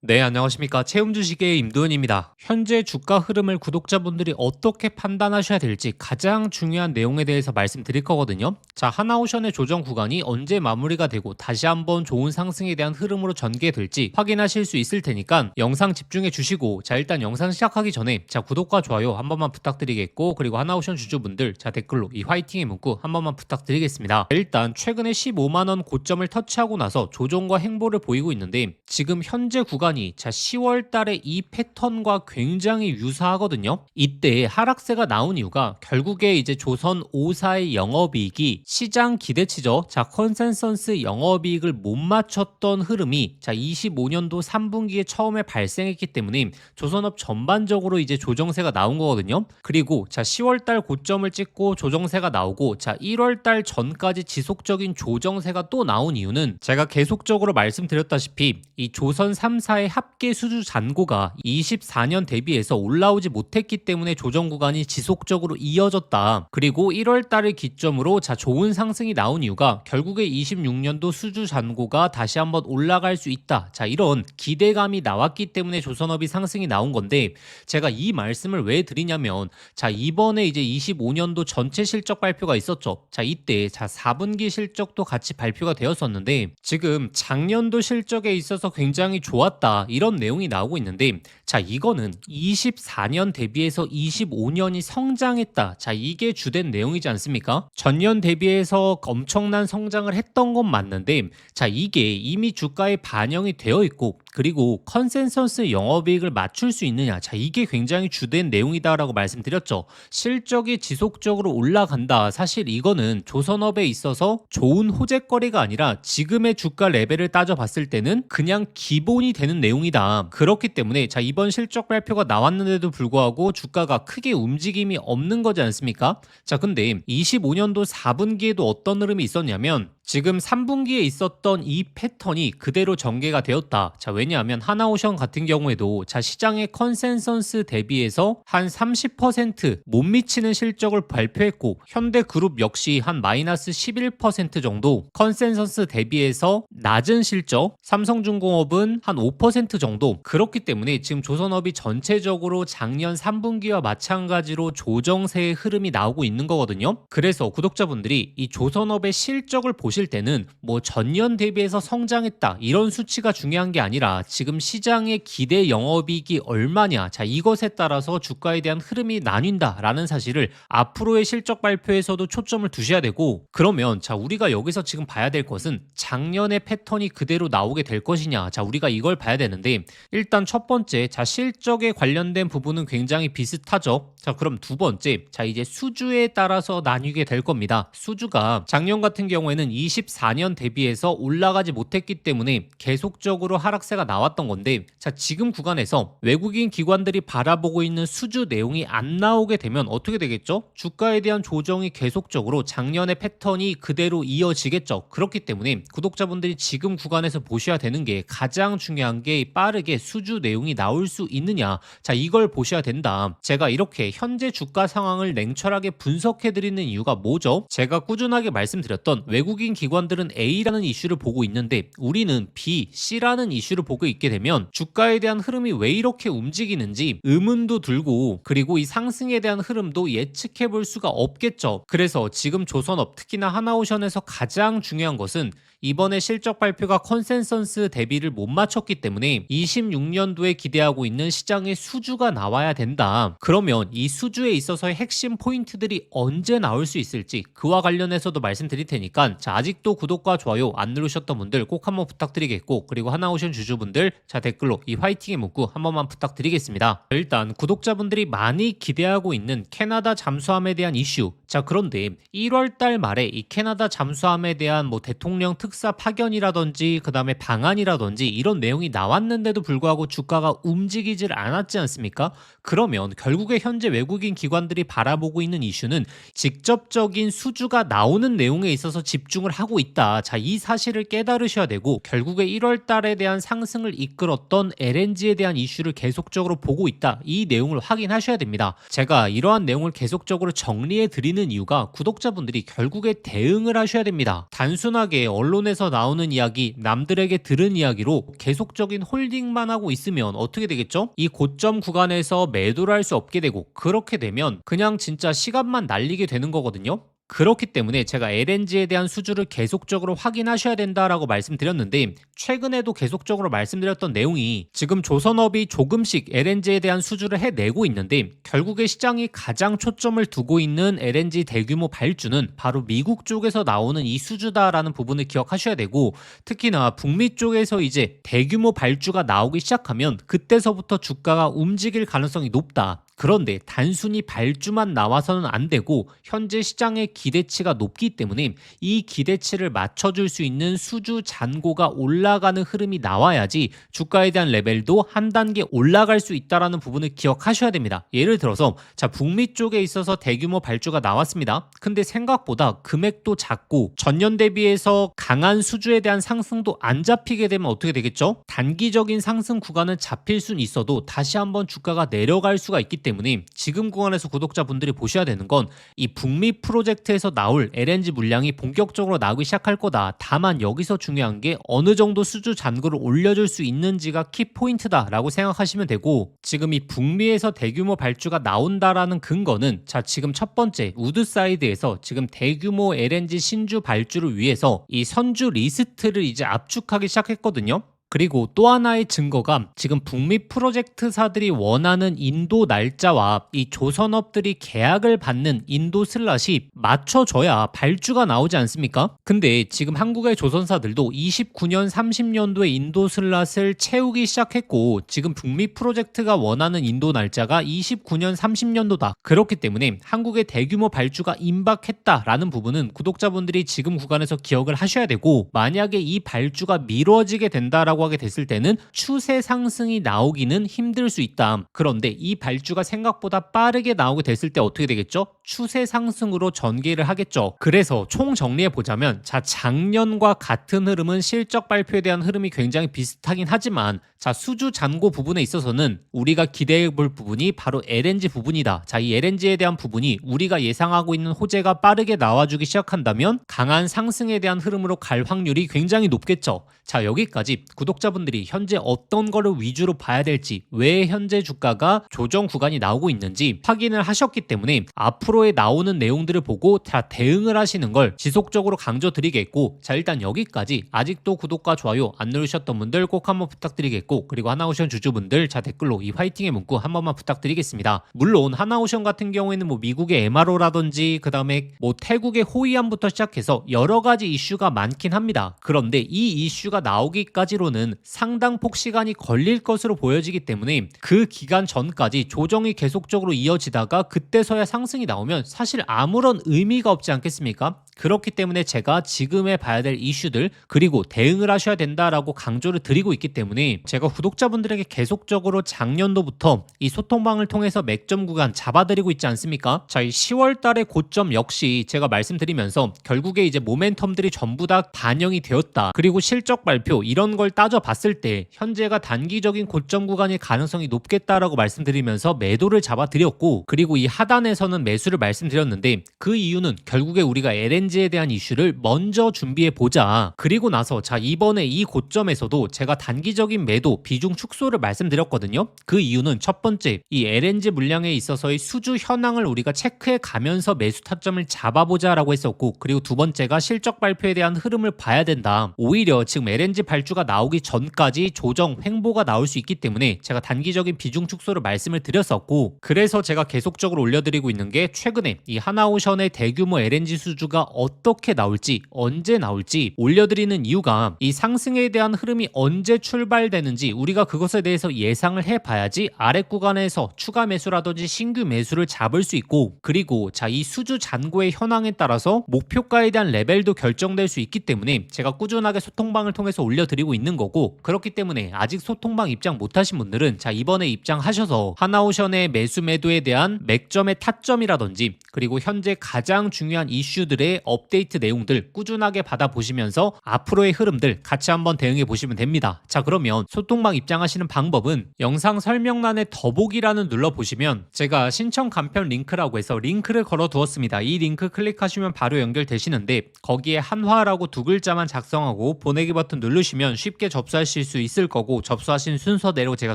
네, 안녕하십니까. 채움 주식의 임도현입니다. 현재 주가 흐름을 구독자분들이 어떻게 판단하셔야 될지 가장 중요한 내용에 대해서 말씀드릴 거거든요. 자, 하나오션의 조정 구간이 언제 마무리가 되고 다시 한번 좋은 상승에 대한 흐름으로 전개될지 확인하실 수 있을 테니까 영상 집중해 주시고 자, 일단 영상 시작하기 전에 자, 구독과 좋아요 한 번만 부탁드리겠고 그리고 하나오션 주주분들 자, 댓글로 이 화이팅의 문구 한 번만 부탁드리겠습니다. 일단 최근에 15만 원 고점을 터치하고 나서 조정과 행보를 보이고 있는데 지금 현재 구간 구간이 자 10월 달에 이 패턴과 굉장히 유사하거든요. 이때 하락세가 나온 이유가 결국에 이제 조선 5사의 영업이익이 시장 기대치죠. 자 컨센서스 영업이익을 못 맞췄던 흐름이 자 25년도 3분기에 처음에 발생했기 때문에 조선업 전반적으로 이제 조정세가 나온 거거든요. 그리고 자 10월 달 고점을 찍고 조정세가 나오고 자 1월 달 전까지 지속적인 조정세가 또 나온 이유는 제가 계속적으로 말씀드렸다시피 이 조선 3사 회사의 합계 수주 잔고가 24년 대비해서 올라오지 못했기 때문에 조정 구간이 지속적으로 이어졌다. 그리고 1월 달을 기점으로 자 좋은 상승이 나온 이유가 결국에 26년도 수주 잔고가 다시 한번 올라갈 수 있다. 자 이런 기대감이 나왔기 때문에 조선업이 상승이 나온 건데 제가 이 말씀을 왜 드리냐면 자 이번에 이제 25년도 전체 실적 발표가 있었죠. 자 이때 자 4분기 실적도 같이 발표가 되었었는데 지금 작년도 실적에 있어서 굉장히 좋았다. 있다. 이런 내용이 나오고 있는데 자 이거는 24년 대비해서 25년이 성장했다. 자 이게 주된 내용이지 않습니까? 전년 대비해서 엄청난 성장을 했던 건 맞는데 자 이게 이미 주가에 반영이 되어 있고 그리고 컨센서스 영업이익을 맞출 수 있느냐 자 이게 굉장히 주된 내용이다라고 말씀드렸죠 실적이 지속적으로 올라간다 사실 이거는 조선업에 있어서 좋은 호재거리가 아니라 지금의 주가 레벨을 따져봤을 때는 그냥 기본이 되는 내용이다. 그렇기 때문에 자 이번 실적 발표가 나왔는데도 불구하고 주가가 크게 움직임이 없는 거지 않습니까? 자 근데 25년도 4분기에도 어떤 흐름이 있었냐면 지금 3분기에 있었던 이 패턴이 그대로 전개가 되었다. 자, 왜냐하면 하나오션 같은 경우에도 자, 시장의 컨센서스 대비해서 한 30%못 미치는 실적을 발표했고 현대그룹 역시 한 마이너스 11% 정도 컨센서스 대비해서 낮은 실적, 삼성중공업은 한 5% 정도 그렇기 때문에 지금 조선업이 전체적으로 작년 3분기와 마찬가지로 조정세의 흐름이 나오고 있는 거거든요. 그래서 구독자분들이 이 조선업의 실적을 보시 보실 때는 뭐 전년 대비해서 성장했다 이런 수치가 중요한 게 아니라 지금 시장의 기대 영업이익이 얼마냐 자 이것에 따라서 주가에 대한 흐름이 나뉜다라는 사실을 앞으로의 실적 발표에서도 초점을 두셔야 되고 그러면 자 우리가 여기서 지금 봐야 될 것은 작년의 패턴이 그대로 나오게 될 것이냐 자 우리가 이걸 봐야 되는데 일단 첫 번째 자 실적에 관련된 부분은 굉장히 비슷하죠? 자 그럼 두 번째 자 이제 수주에 따라서 나뉘게 될 겁니다. 수주가 작년 같은 경우에는 24년 대비해서 올라가지 못했기 때문에 계속적으로 하락세가 나왔던 건데 자 지금 구간에서 외국인 기관들이 바라보고 있는 수주 내용이 안 나오게 되면 어떻게 되겠죠? 주가에 대한 조정이 계속적으로 작년의 패턴이 그대로 이어지겠죠. 그렇기 때문에 구독자분들이 지금 구간에서 보셔야 되는 게 가장 중요한 게 빠르게 수주 내용이 나올 수 있느냐. 자 이걸 보셔야 된다. 제가 이렇게 현재 주가 상황을 냉철하게 분석해 드리는 이유가 뭐죠? 제가 꾸준하게 말씀드렸던 외국인 기관들은 A라는 이슈를 보고 있는데 우리는 B, C라는 이슈를 보고 있게 되면 주가에 대한 흐름이 왜 이렇게 움직이는지 의문도 들고 그리고 이 상승에 대한 흐름도 예측해 볼 수가 없겠죠. 그래서 지금 조선업 특히나 하나오션에서 가장 중요한 것은 이번에 실적 발표가 컨센서스 대비를 못 맞췄기 때문에 26년도에 기대하고 있는 시장의 수주가 나와야 된다. 그러면 이 수주에 있어서의 핵심 포인트들이 언제 나올 수 있을지 그와 관련해서도 말씀드릴 테니까 자 아직도 구독과 좋아요 안 누르셨던 분들 꼭 한번 부탁드리겠고 그리고 하나오션 주주분들 자 댓글로 이 화이팅의 문구 한 번만 부탁드리겠습니다. 일단 구독자분들이 많이 기대하고 있는 캐나다 잠수함에 대한 이슈 자 그런데 1월 달 말에 이 캐나다 잠수함에 대한 뭐 대통령 특 특사 파견이라든지 그 다음에 방안이라든지 이런 내용이 나왔는데도 불구하고 주가가 움직이질 않았지 않습니까? 그러면 결국에 현재 외국인 기관들이 바라보고 있는 이슈는 직접적인 수주가 나오는 내용에 있어서 집중을 하고 있다. 자, 이 사실을 깨달으셔야 되고 결국에 1월 달에 대한 상승을 이끌었던 LNG에 대한 이슈를 계속적으로 보고 있다. 이 내용을 확인하셔야 됩니다. 제가 이러한 내용을 계속적으로 정리해 드리는 이유가 구독자분들이 결국에 대응을 하셔야 됩니다. 단순하게 언론 언론에서 나오는 이야기, 남들에게 들은 이야기로 계속적인 홀딩만 하고 있으면 어떻게 되겠죠? 이 고점 구간에서 매도를 할 수 없게 되고 그렇게 되면 그냥 진짜 시간만 날리게 되는 거거든요. 그렇기 때문에 제가 LNG에 대한 수주를 계속적으로 확인하셔야 된다라고 말씀드렸는데 최근에도 계속적으로 말씀드렸던 내용이 지금 조선업이 조금씩 LNG에 대한 수주를 해내고 있는데 결국에 시장이 가장 초점을 두고 있는 LNG 대규모 발주는 바로 미국 쪽에서 나오는 이 수주다라는 부분을 기억하셔야 되고 특히나 북미 쪽에서 이제 대규모 발주가 나오기 시작하면 그때서부터 주가가 움직일 가능성이 높다. 그런데 단순히 발주만 나와서는 안 되고 현재 시장의 기대치가 높기 때문에 이 기대치를 맞춰줄 수 있는 수주 잔고가 올라가는 흐름이 나와야지 주가에 대한 레벨도 한 단계 올라갈 수 있다라는 부분을 기억하셔야 됩니다. 예를 들어서 자 북미 쪽에 있어서 대규모 발주가 나왔습니다. 근데 생각보다 금액도 작고 전년 대비해서 강한 수주에 대한 상승도 안 잡히게 되면 어떻게 되겠죠? 단기적인 상승 구간은 잡힐 수는 있어도 다시 한번 주가가 내려갈 수가 있기 때문에 지금 구간에서 구독자분들이 보셔야 되는 건 이 북미 프로젝트에서 나올 LNG 물량이 본격적으로 나오기 시작할 거다. 다만 여기서 중요한 게 어느 정도 수주 잔고를 올려줄 수 있는지가 키포인트다라고 생각하시면 되고 지금 이 북미에서 대규모 발주가 나온다라는 근거는 자 지금 첫 번째 우드사이드에서 지금 대규모 LNG 신주 발주를 위해서 이 선주 리스트를 이제 압축하기 시작했거든요. 그리고 또 하나의 증거가 지금 북미 프로젝트사들이 원하는 인도 날짜와 이 조선업들이 계약을 받는 인도 슬롯이 맞춰져야 발주가 나오지 않습니까? 근데 지금 한국의 조선사들도 29년 30년도에 인도 슬롯을 채우기 시작했고 지금 북미 프로젝트가 원하는 인도 날짜가 29년 30년도다. 그렇기 때문에 한국의 대규모 발주가 임박했다라는 부분은 구독자분들이 지금 구간에서 기억을 하셔야 되고 만약에 이 발주가 미뤄지게 된다라고 하게 됐을 때는 추세 상승이 나오기는 힘들 수 있다. 그런데 이 발주가 생각보다 빠르게 나오게 됐을 때 어떻게 되겠죠? 추세 상승으로 전개를 하겠죠. 그래서 총 정리해 보자면 자 작년과 같은 흐름은 실적 발표에 대한 흐름이 굉장히 비슷하긴 하지만 자 수주 잔고 부분에 있어서는 우리가 기대해 볼 부분이 바로 LNG 부분이다. 자 이 LNG에 대한 부분이 우리가 예상하고 있는 호재가 빠르게 나와주기 시작한다면 강한 상승에 대한 흐름으로 갈 확률이 굉장히 높겠죠. 자 여기까지 구독 자분들이 현재 어떤 거를 위주로 봐야 될지 왜 현재 주가가 조정 구간이 나오고 있는지 확인을 하셨기 때문에 앞으로의 나오는 내용들을 보고 다 대응을 하시는 걸 지속적으로 강조드리겠고 자 일단 여기까지 아직도 구독과 좋아요 안 누르셨던 분들 꼭 한번 부탁드리겠고 그리고 하나오션 주주분들 자 댓글로 이 화이팅의 문구 한 번만 부탁드리겠습니다. 물론 하나오션 같은 경우에는 뭐 미국의 MRO라든지 그 다음에 뭐 태국의 호이안부터 시작해서 여러 가지 이슈가 많긴 합니다. 그런데 이 이슈가 나오기까지로 는 상당폭 시간이 걸릴 것으로 보여지기 때문에 그 기간 전까지 조정이 계속적으로 이어지다가 그때서야 상승이 나오면 사실 아무런 의미가 없지 않겠습니까? 그렇기 때문에 제가 지금에 봐야 될 이슈들 그리고 대응을 하셔야 된다라고 강조를 드리고 있기 때문에 제가 구독자분들에게 계속적으로 작년도부터 이 소통방을 통해서 맥점 구간 잡아드리고 있지 않습니까? 자, 이 10월 달의 고점 역시 제가 말씀드리면서 결국에 이제 모멘텀들이 전부 다 반영이 되었다. 그리고 실적 발표 이런 걸 따 져봤을 때 현재가 단기적인 고점 구간일 가능성이 높겠다라고 말씀드리면서 매도를 잡아드렸고 그리고 이 하단에서는 매수를 말씀드렸는데 그 이유는 결국에 우리가 LNG에 대한 이슈를 먼저 준비해 보자. 그리고 나서 자 이번에 이 고점에서도 제가 단기적인 매도 비중 축소를 말씀드렸거든요. 그 이유는 첫 번째 이 LNG 물량에 있어서의 수주 현황을 우리가 체크해 가면서 매수 타점을 잡아보자 라고 했었고 그리고 두 번째가 실적 발표에 대한 흐름을 봐야 된다. 오히려 지금 LNG 발주가 나오기 전까지 조정 횡보가 나올 수 있기 때문에 제가 단기적인 비중 축소를 말씀을 드렸었고 그래서 제가 계속적으로 올려드리고 있는 게 최근에 이 하나오션의 대규모 LNG 수주가 어떻게 나올지 언제 나올지 올려드리는 이유가 이 상승에 대한 흐름이 언제 출발되는지 우리가 그것에 대해서 예상을 해봐야지 아래 구간에서 추가 매수라든지 신규 매수를 잡을 수 있고 그리고 자 이 수주 잔고의 현황에 따라서 목표가에 대한 레벨도 결정될 수 있기 때문에 제가 꾸준하게 소통방을 통해서 올려드리고 있는 거고 그렇기 때문에 아직 소통방 입장 못하신 분들은 자 이번에 입장하셔서 하나오션의 매수 매도에 대한 맥점의 타점이라든지 그리고 현재 가장 중요한 이슈들의 업데이트 내용들 꾸준하게 받아보시면서 앞으로의 흐름들 같이 한번 대응해 보시면 됩니다. 자, 그러면 소통방 입장하시는 방법은 영상 설명란에 더보기라는 눌러보시면 제가 신청 간편 링크라고 해서 링크를 걸어 두었습니다. 이 링크 클릭하시면 바로 연결되시는데 거기에 한화라고 두 글자만 작성하고 보내기 버튼 누르시면 쉽게 접수하실 수 있을 거고 접수하신 순서대로 제가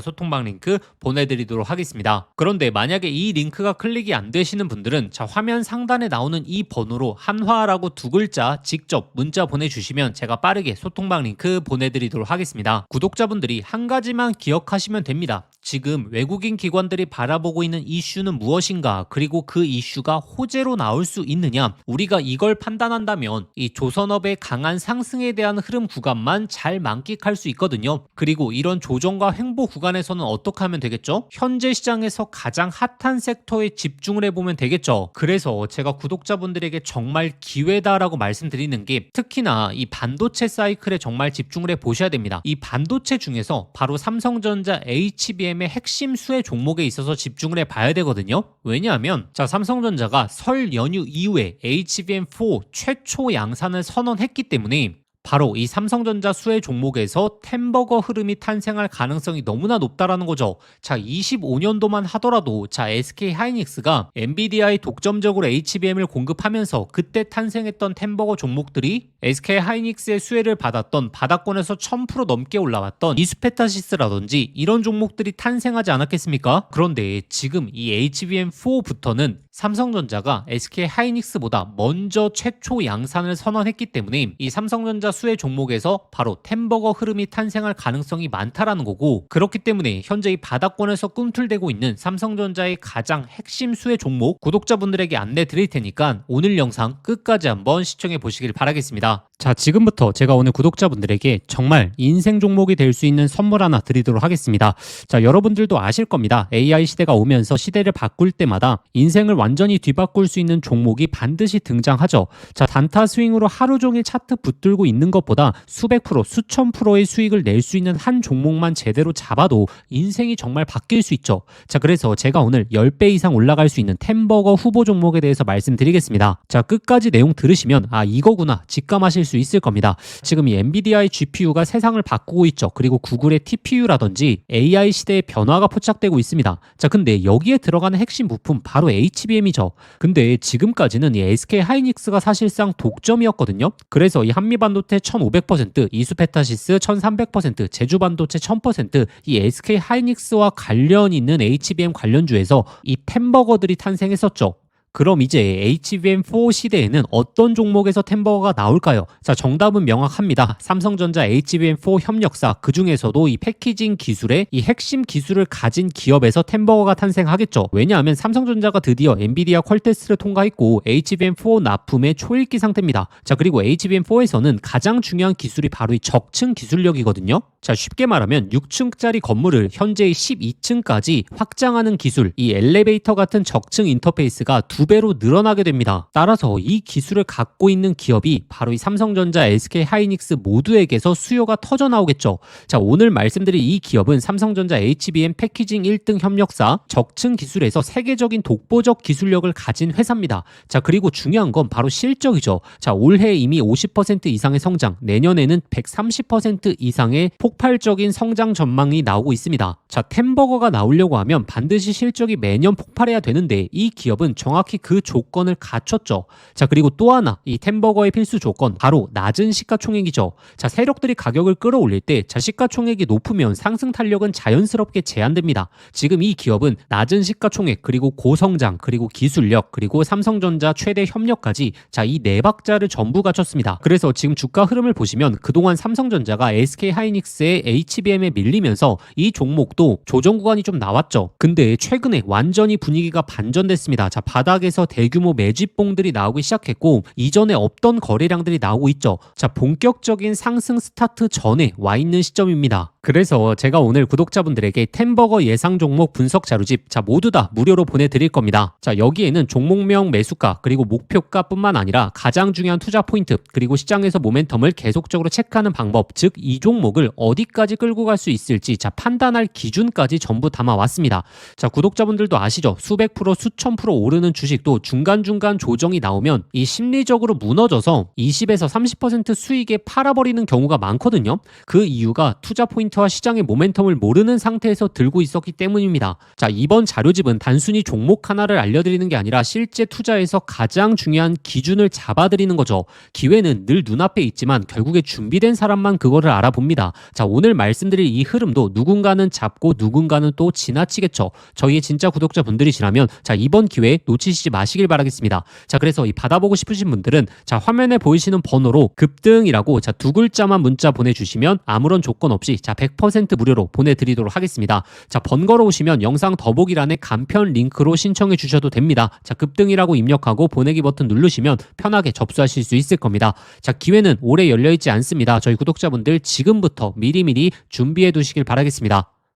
소통방 링크 보내드리도록 하겠습니다. 그런데 만약에 이 링크가 클릭이 안 되시는 분들은 자 화면 상단에 나오는 이 번호로 한화라고 두 글자 직접 문자 보내주시면 제가 빠르게 소통방 링크 보내드리도록 하겠습니다. 구독자분들이 한 가지만 기억하시면 됩니다. 지금 외국인 기관들이 바라보고 있는 이슈는 무엇인가 그리고 그 이슈가 호재로 나올 수 있느냐 우리가 이걸 판단한다면 이 조선업의 강한 상승에 대한 흐름 구간만 잘 만끽 할 수 있거든요. 그리고 이런 조정과 횡보 구간에서는 어떻게 하면 되겠죠? 현재 시장에서 가장 핫한 섹터에 집중을 해보면 되겠죠. 그래서 제가 구독자분들에게 정말 기회다라고 말씀드리는 게 특히나 이 반도체 사이클에 정말 집중을 해 보셔야 됩니다. 이 반도체 중에서 바로 삼성전자 HBM HBM의 핵심 수혜 종목에 있어서 집중을 해 봐야 되거든요. 왜냐하면 자 삼성전자가 설 연휴 이후에 HBM4 최초 양산을 선언했기 때문에 바로 이 삼성전자 수혜 종목에서 템버거 흐름이 탄생할 가능성이 너무나 높다라는 거죠. 자, 25년도만 하더라도 자, SK 하이닉스가 엔비디아의 독점적으로 HBM을 공급하면서 그때 탄생했던 템버거 종목들이 SK 하이닉스의 수혜를 받았던 바닥권에서 1000% 넘게 올라왔던 이스페타시스라든지 이런 종목들이 탄생하지 않았겠습니까? 그런데 지금 이 HBM4부터는 삼성전자가 SK 하이닉스보다 먼저 최초 양산을 선언했기 때문에 이 삼성전자 수혜 종목에서 바로 템버거 흐름이 탄생할 가능성이 많다라는 거고 그렇기 때문에 현재 이 바닥권에서 꿈틀대고 있는 삼성전자의 가장 핵심 수혜 종목 구독자분들에게 안내 드릴 테니까 오늘 영상 끝까지 한번 시청해 보시길 바라겠습니다. 자, 지금부터 제가 오늘 구독자분들에게 정말 인생 종목이 될 수 있는 선물 하나 드리도록 하겠습니다. 자, 여러분들도 아실 겁니다. AI 시대가 오면서 시대를 바꿀 때마다 인생을 완전히 뒤바꿀 수 있는 종목이 반드시 등장하죠. 자, 단타 스윙으로 하루 종일 차트 붙들고 있는 것보다 수백 프로, 수천 프로의 수익을 낼 수 있는 한 종목만 제대로 잡아도 인생이 정말 바뀔 수 있죠. 자, 그래서 제가 오늘 10배 이상 올라갈 수 있는 템버거 후보 종목에 대해서 말씀드리겠습니다. 자, 끝까지 내용 들으시면 아, 이거구나. 직감하실 수 있을 겁니다. 지금 이 엔비디아의 GPU가 세상을 바꾸고 있죠. 그리고 구글의 TPU라든지 AI 시대의 변화가 포착되고 있습니다. 자, 근데 여기에 들어가는 핵심 부품 바로 HBM이죠. 근데 지금까지는 이 SK 하이닉스가 사실상 독점이었거든요. 그래서 이 한미 반도체 1500%, 이수 페타시스 1300%, 제주 반도체 1000%이 SK 하이닉스와 관련 있는 HBM 관련주에서 이 템버거들이 탄생했었죠. 그럼 이제 HBM4 시대에는 어떤 종목에서 템버거가 나올까요? 자, 정답은 명확합니다. 삼성전자 HBM4 협력사 그 중에서도 이 패키징 기술의 이 핵심 기술을 가진 기업에서 템버거가 탄생하겠죠. 왜냐하면 삼성전자가 드디어 엔비디아 퀄테스트를 통과했고 HBM4 납품의 초읽기 상태입니다. 자, 그리고 HBM4에서는 가장 중요한 기술이 바로 이 적층 기술력이거든요. 자, 쉽게 말하면 6층짜리 건물을 현재의 12층까지 확장하는 기술, 이 엘리베이터 같은 적층 인터페이스가 두 배로 늘어나게 됩니다. 따라서 이 기술을 갖고 있는 기업이 바로 이 삼성전자, SK 하이닉스 모두에게서 수요가 터져 나오겠죠. 자, 오늘 말씀드린 이 기업은 삼성전자 HBM 패키징 1등 협력사, 적층 기술에서 세계적인 독보적 기술력을 가진 회사입니다. 자, 그리고 중요한 건 바로 실적이죠. 자, 올해 이미 50% 이상의 성장, 내년에는 130% 이상의 폭발적인 성장 전망이 나오고 있습니다. 자, 템버거가 나오려고 하면 반드시 실적이 매년 폭발해야 되는데 이 기업은 정확히 그 조건을 갖췄죠. 자, 그리고 또 하나 이 템버거의 필수 조건 바로 낮은 시가총액이죠. 자, 세력들이 가격을 끌어올릴 때 자, 시가총액이 높으면 상승 탄력은 자연스럽게 제한됩니다. 지금 이 기업은 낮은 시가총액 그리고 고성장 그리고 기술력 그리고 삼성전자 최대 협력까지 자, 이 네 박자를 전부 갖췄습니다. 그래서 지금 주가 흐름을 보시면 그동안 삼성전자가 SK 하이닉스의 HBM에 밀리면서 이 종목도 조정 구간이 좀 나왔죠. 근데 최근에 완전히 분위기가 반전됐습니다. 자, 바닥에 서 대규모 매집봉들이 나오기 시작했고 이전에 없던 거래량들이 나오고 있죠. 자, 본격적인 상승 스타트 전에 와 있는 시점입니다. 그래서 제가 오늘 구독자분들에게 템버거 예상 종목 분석 자료집 자 모두 다 무료로 보내드릴 겁니다. 자 여기에는 종목명 매수가 그리고 목표가뿐만 아니라 가장 중요한 투자 포인트 그리고 시장에서 모멘텀을 계속적으로 체크하는 방법 즉 이 종목을 어디까지 끌고 갈 수 있을지 자 판단할 기준까지 전부 담아왔습니다. 자 구독자분들도 아시죠? 수백 프로 수천 프로 오르는 주식도 중간중간 조정이 나오면 이 심리적으로 무너져서 20에서 30% 수익에 팔아버리는 경우가 많거든요. 그 이유가 투자 포인트 와 시장의 모멘텀을 모르는 상태에서 들고 있었기 때문입니다. 자, 이번 자료집은 단순히 종목 하나를 알려드리는 게 아니라 실제 투자에서 가장 중요한 기준을 잡아드리는 거죠. 기회는 늘 눈앞에 있지만 결국에 준비된 사람만 그거를 알아봅니다. 자, 오늘 말씀드릴 이 흐름도 누군가는 잡고 누군가는 또 지나치겠죠. 저희의 진짜 구독자분들이시라면 자, 이번 기회 놓치시지 마시길 바라겠습니다. 자, 그래서 이 받아보고 싶으신 분들은 자, 화면에 보이시는 번호로 급등이라고 자, 두 글자만 문자 보내주시면 아무런 조건 없이 자, 100% 무료로 보내드리도록 하겠습니다. 자, 번거로 오시면 영상 더보기란에 간편 링크로 신청해 주셔도 됩니다. 자, 급등이라고 입력하고 보내기 버튼 누르시면 편하게 접수하실 수 있을 겁니다. 자, 기회는 오래 열려 있지 않습니다. 저희 구독자분들 지금부터 미리미리 준비해 두시길 바라겠습니다.